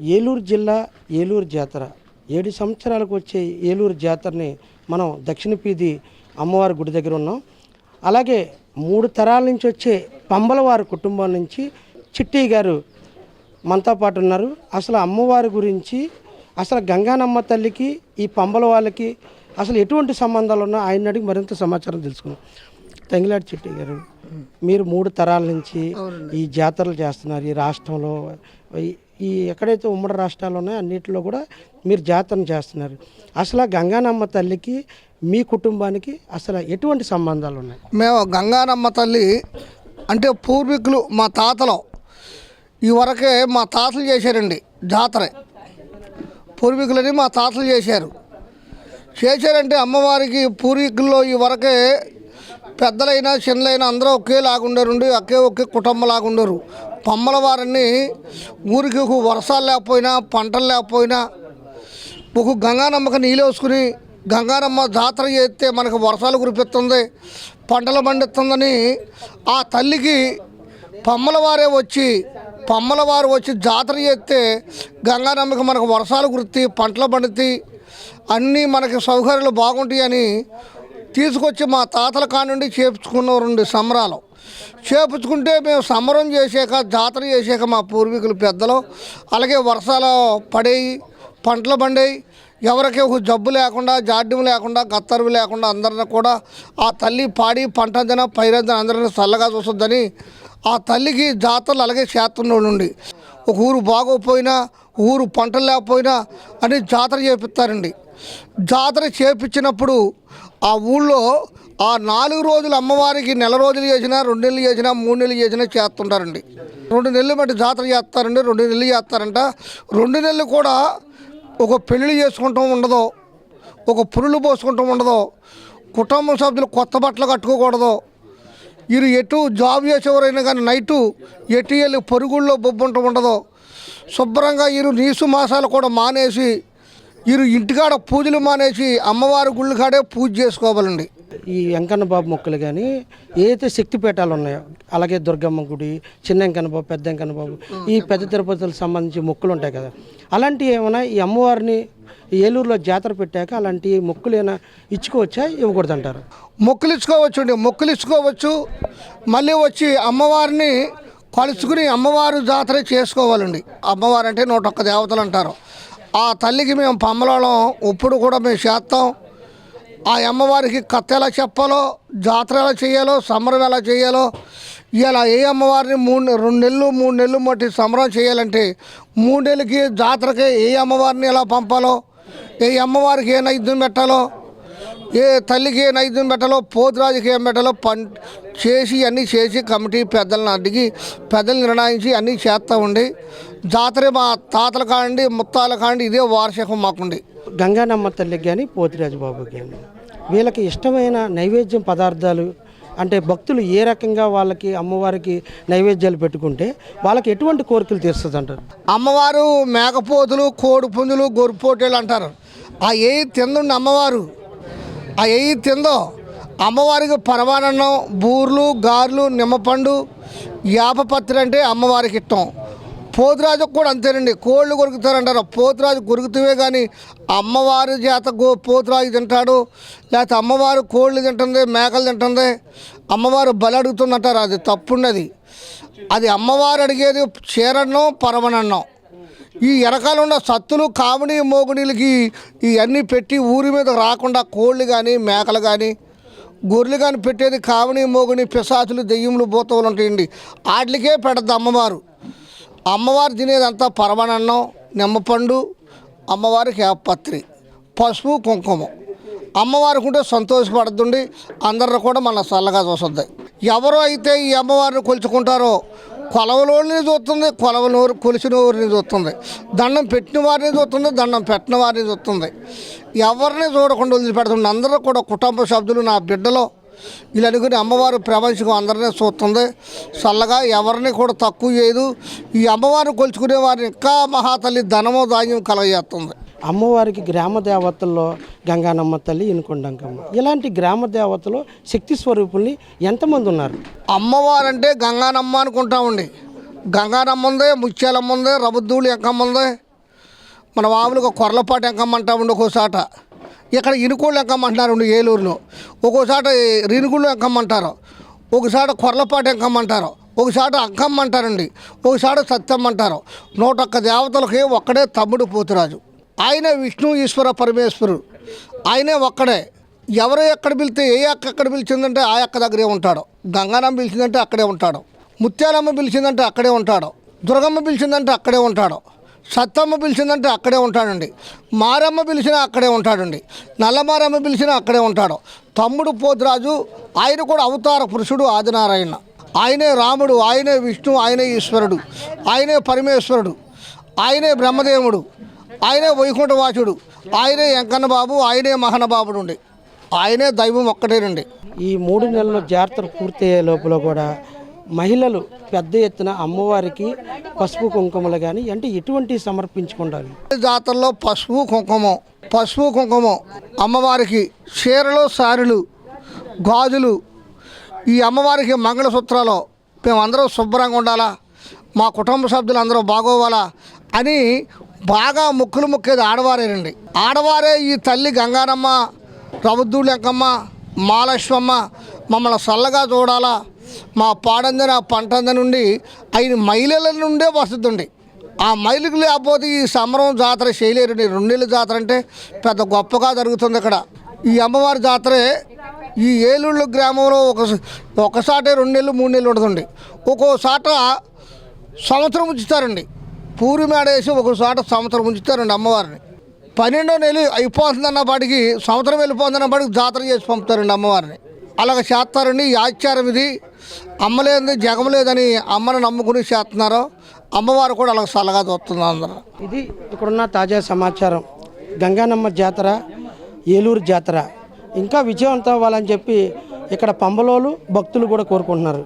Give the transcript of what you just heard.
ఏలూరు జిల్లా ఏలూరు జాతర. ఏడు సంవత్సరాలకు వచ్చే ఏలూరు జాతరని మనం దక్షిణ పీది అమ్మవారి గుడి దగ్గర ఉన్నాం. అలాగే మూడు తరాల నుంచి వచ్చే పంబలవారి కుటుంబం నుంచి చిట్టి గారు మనతో పాటు ఉన్నారు. అసలు అమ్మవారి గురించి అసలు గంగానమ్మ తల్లికి ఈ పంబల వాళ్ళకి అసలు ఎటువంటి సంబంధాలు ఉన్నా ఆయన అడిగి మరింత సమాచారం తెలుసుకున్నాం తంగిలాడి చిట్టి గారు. మీరు మూడు తరాల నుంచి ఈ జాతరలు చేస్తున్నారు ఈ రాష్ట్రంలో. ఈ- ఎక్కడైతే ఉమ్మడి రాష్ట్రాలు ఉన్నాయో అన్నిటిలో కూడా మీరు జాతరను చేస్తున్నారు. అసలు గంగానమ్మ తల్లికి మీ కుటుంబానికి అసలు ఎటువంటి సంబంధాలు ఉన్నాయి? మేము గంగానమ్మ తల్లి అంటే పూర్వీకులు మా తాతలు. ఈ వరకే మా తాతలు చేశారండి జాతరే. పూర్వీకులని మా తాతలు చేశారు. చేశారంటే అమ్మవారికి పూర్వీకుల్లో ఈ వరకే పెద్దలైనా చిన్నలైనా అందరూ ఒకేలాగుండరు ఒకే ఒకే కుటుంబంలాగా ఉండరు పమ్మల వారిని ఊరికి ఒక వర్షాలు లేకపోయినా పంటలు లేకపోయినా ఒక గంగానమ్మకి నీళ్ళు వేసుకుని గంగానమ్మ జాతర చేస్తే మనకు వర్షాలు కురిపిస్తుంది పంటలు పండిస్తుందని ఆ తల్లికి పమ్మల వారే వచ్చి పమ్మల వారు వచ్చి జాతర చేస్తే గంగానమ్మకి మనకు వర్షాలు కురితి పంటలు పండుతాయి అన్నీ మనకి సౌకర్యాలు బాగుంటాయని తీసుకొచ్చి మా తాతల కానుండి చేపించుకున్న రెండు సంబరాలు. చేపించుకుంటే మేము సంబరం చేసాక జాతర చేసాక మా పూర్వీకులు పెద్దలు. అలాగే వర్షాలు పడేయి పంటలు పండేయి. ఎవరికి ఒక జబ్బు లేకుండా జాడ్యం లేకుండా గత్తరువు లేకుండా అందరిని కూడా ఆ తల్లి పాడి పంటందన పైరందన అందరిని చల్లగా చూస్తుందని ఆ తల్లికి జాతరలు అలాగే చేస్తున్నోళ్ళుండి ఒక ఊరు బాగోపోయినా ఊరు పంటలు లేకపోయినా అని జాతర చేపిస్తారండి. జాతర చేపించినప్పుడు ఆ ఊళ్ళో ఆ నాలుగు రోజులు అమ్మవారికి నెల రోజులు చేసినా రెండు నెలలు చేసినా మూడు నెలలు చేసినా చేస్తుంటారండి. రెండు నెలలు బట్టి జాతర చేస్తారండి రెండు నెలలు చేస్తారంట. రెండు నెలలు కూడా ఒక పెళ్ళి చేసుకుంటాం ఉండదు ఒక పురులు పోసుకుంటాం ఉండదు కుటుంబ సభ్యులు కొత్త బట్టలు కట్టుకోకూడదు వీరు ఎటు జాబ్ చేసేవారైనా కానీ నైటు ఎటు వెళ్ళి పొరుగుల్లో బొబ్బు ఉండదు శుభ్రంగా వీరు నీసు మాసాలు కూడా మానేసి వీరు ఇంటికాడ పూజలు మానేసి అమ్మవారి గుళ్ళు కాడే పూజ చేసుకోవాలండి. ఈ వెంకన్న బాబు మొక్కలు కానీ ఏదైతే శక్తిపీఠాలు ఉన్నాయో అలాగే దుర్గమ్మ గుడి చిన్న వెంకన్న బాబు పెద్ద వెంకన్న బాబు ఈ పెద్ద తిరుపతికి సంబంధించి మొక్కులు ఉంటాయి కదా. అలాంటివి ఏమైనా ఈ అమ్మవారిని ఏలూరులో జాతర పెట్టాక అలాంటి మొక్కులు ఏమైనా ఇచ్చుకోవచ్చా ఇవ్వకూడదు అంటారు మొక్కులు ఇచ్చుకోవచ్చు అండి మొక్కులు ఇచ్చుకోవచ్చు. మళ్ళీ వచ్చి అమ్మవారిని కలుసుకుని అమ్మవారు జాతర చేసుకోవాలండి. అమ్మవారు అంటే నూట ఒక్క దేవతలు అంటారు. ఆ తల్లికి మేము పమ్మలలో ఇప్పుడు కూడా మేము చేస్తాం. ఆ అమ్మవారికి కథ ఎలా చెప్పాలో జాతర ఎలా చేయాలో సమరం ఎలా చేయాలో ఇలా ఏ అమ్మవారిని మూడు రెండు నెలలు మూడు నెలలు మట్టి సమరం చేయాలంటే మూడు నెలలకి జాతరకి ఏ అమ్మవారిని ఎలా పంపాలో ఏ అమ్మవారికి ఏ నైద్యం పెట్టాలో ఏ తల్లికి ఏ నైద్యం పెట్టాలో పోతురాజుకి ఏం పెట్టాలో పం చేసి అన్నీ చేసి కమిటీ పెద్దలను అడిగి పెద్దలు నిర్ణయించి అన్నీ చేస్తూ ఉండి జాతర మా తాతల కాండి ముత్తాల కాండి ఇదే వార్షికం మాకుండి గంగానమ్మ తల్లికి కానీ పోతిరాజు బాబుకి కానీ వీళ్ళకి ఇష్టమైన నైవేద్యం పదార్థాలు అంటే భక్తులు ఏ రకంగా వాళ్ళకి అమ్మవారికి నైవేద్యాలు పెట్టుకుంటే వాళ్ళకి ఎటువంటి కోరికలు తీరుస్తుంది అంటారు అమ్మవారు మేకపోతులు కోడి పుంజులు గొర్రెపోటీలు అంటారు. ఆ ఏ తిందండి అమ్మవారు ఆ ఏ తిందో. అమ్మవారికి పరమానన్నం బూర్లు గారెలు నిమ్మపండు యాపపత్రి అంటే అమ్మవారికి ఇష్టం. పోతురాజుకు కూడా అంతేనండి. కోళ్ళు కొరుకుతారంటారు. పోతురాజు కొరుకుతూవే కానీ అమ్మవారి చేత గో పోతురాజు తింటాడు. లేకపోతే అమ్మవారు కోళ్ళు తింటుంది మేకలు తింటుంది. అమ్మవారు బలి అడుగుతుందంటారు. అది తప్పుండది. అది అమ్మవారు అడిగేది చీరన్నం పరమనన్నం ఈ వెనకాల ఉన్న సత్తులు కామిడి మోగునీలకి ఇవన్నీ పెట్టి ఊరి మీద రాకుండా కోళ్ళు కానీ మేకలు కానీ గొర్రెలు కానీ పెట్టేది కామిడి మోగుని పిశాచులు దెయ్యములు భూతములు ఉంటాయండి వాటికే పెడద్దు అమ్మవారు. అమ్మవారు తినేదంతా పరమానన్నం నిమ్మపండు అమ్మవారికి పత్రి పసుపు కుంకుమ. అమ్మవారికి ఉంటే సంతోషపడుతుంది అందరిని కూడా మన చల్లగా చూస్తుంది ఎవరో అయితే ఈ అమ్మవారిని కొలుచుకుంటారో కొలవలోని చూస్తుంది కొలవనోరు కొలిసిన ఊరిని చూస్తుంది. దండం పెట్టిన వారిని చూస్తుంది దండం పెట్టిన వారిని చూస్తుంది. ఎవరిని చూడకుండా వదిలిపెడుతుంది? అందరూ కూడా కుటుంబ సభ్యులు నా బిడ్డలో. వీళ్ళనుకుని అనుకుని అమ్మవారు ప్రపంచం అందరినీ చూస్తుంది. చల్లగా ఎవరిని కూడా తక్కువ చేయదు. ఈ అమ్మవారిని కొలుచుకునే వారిని ఇంకా మహాతల్లి ధనము ధాన్యం కలగజేస్తుంది. అమ్మవారికి గ్రామ దేవతల్లో గంగానమ్మ తల్లి ఇనుకొండంకమ్మ ఇలాంటి గ్రామ దేవతలు శక్తి స్వరూపుల్ని ఎంతమంది ఉన్నారు? అమ్మవారంటే గంగానమ్మ అనుకుంటామండి. గంగానమ్మ ఉంది ముత్యాలమ్మ ఉంది రబుద్దూళ్ళు ఎంకమ్మ ఉంది మన మామూలుగా కొర్లపాటు ఎంకమ్మంటా ఉండి ఒక్కోసాట. ఇక్కడ ఇనుకోళ్ళు ఎంకమ్మంటున్నారు ఉండి ఏలూరులో. ఒక్కోసాట రినుగుళ్ళు ఎంకమ్మంటారు. ఒకసాట కొర్లపాటు ఎంకమ్మంటారు. ఒకసాట అంకమ్మంటారండి ఒకసాట నూట ఒక్క దేవతలకి ఒక్కడే తమ్ముడు పోతురాజు. ఆయనే విష్ణు ఈశ్వర పరమేశ్వరుడు. ఆయనే ఒక్కడే. ఎవరు ఎక్కడ పిలితే ఏ అక్క ఎక్కడ పిలిచిందంటే ఆ అక్క దగ్గరే ఉంటాడు. గంగానమ్మ పిలిచిందంటే అక్కడే ఉంటాడు. ముత్యాలమ్మ పిలిచిందంటే అక్కడే ఉంటాడు. దుర్గమ్మ పిలిచిందంటే అక్కడే ఉంటాడు. సత్తమ్మ పిలిచిందంటే అక్కడే ఉంటాడండి. మారమ్మ పిలిచినా అక్కడే ఉంటాడండి. నల్లమారమ్మ పిలిచినా అక్కడే ఉంటాడు. తమ్ముడు పోతురాజు ఆయన కూడా అవతార పురుషుడు ఆదినారాయణ. ఆయనే రాముడు ఆయనే విష్ణు ఆయనే ఈశ్వరుడు. ఆయనే పరమేశ్వరుడు. ఆయనే బ్రహ్మదేవుడు. ఆయనే వైకుంఠవాసుడు. ఆయనే వెంకన్న బాబు ఆయనే మహనబాబుడు ఉండి ఆయనే దైవం ఒక్కటేనండి. ఈ మూడు నెలల జాతర పూర్తయ్యే లోపల కూడా మహిళలు పెద్ద ఎత్తున అమ్మవారికి పసుపు కుంకుమలు కానీ అంటే ఎటువంటి సమర్పించుకుంటారు? జాతరలో పసుపు కుంకుమ పసుపు కుంకుమ అమ్మవారికి చీరలు సారులు గాజులు. ఈ అమ్మవారికి మంగళసూత్రాలు మేమందరం శుభ్రంగా ఉండాలా? మా కుటుంబ సభ్యులు అందరూ బాగోవాలా? అని బాగా ముక్కులు ముక్కేది ఆడవారేనండి. ఆడవారే ఈ తల్లి గంగారమ్మ రవద్దుడు మాలక్ష్మమ్మ మమ్మల్ని చల్లగా చూడాలా. మా పాడందిన పంటంద నుండి ఐదు మైలల నుండే వస్తుందండి. ఆ మైలుకు లేకపోతే ఈ సమరం జాతర చేయలేరండి. రెండేళ్ళ జాతర అంటే పెద్ద గొప్పగా జరుగుతుంది ఇక్కడ. ఈ అమ్మవారి జాతరే ఈ ఏలూళ్ళు గ్రామంలో ఒక ఒకసారి రెండు నెలలు మూడు నెలలు ఉంటుందండి. ఒక్కోసాట సంవత్సరం ఉంచుతారండి. పూరి మేడ వేసి చోట సంవత్సరం ఉంచుతారండి అమ్మవారిని. పన్నెండో నెల అయిపోతుందన్నపాటికి సంవత్సరం వెళ్ళిపోతుందన్నపాటికి జాతర చేసి పంపుతారండి అమ్మవారిని. అలాగ చేస్తారండి ఈ ఆచారం ఇది. అమ్మలేదు జగం లేదని అమ్మని నమ్ముకుని చేస్తున్నారు అమ్మవారు కూడా అలాగ చల్లగా చూస్తుంది అందరూ. ఇది ఇక్కడున్న తాజా సమాచారం. గంగానమ్మ జాతర ఏలూరు జాతర. ఇంకా విజయవంతం అవ్వాలని చెప్పి ఇక్కడ పంబలోలు భక్తులు కూడా కోరుకుంటున్నారు.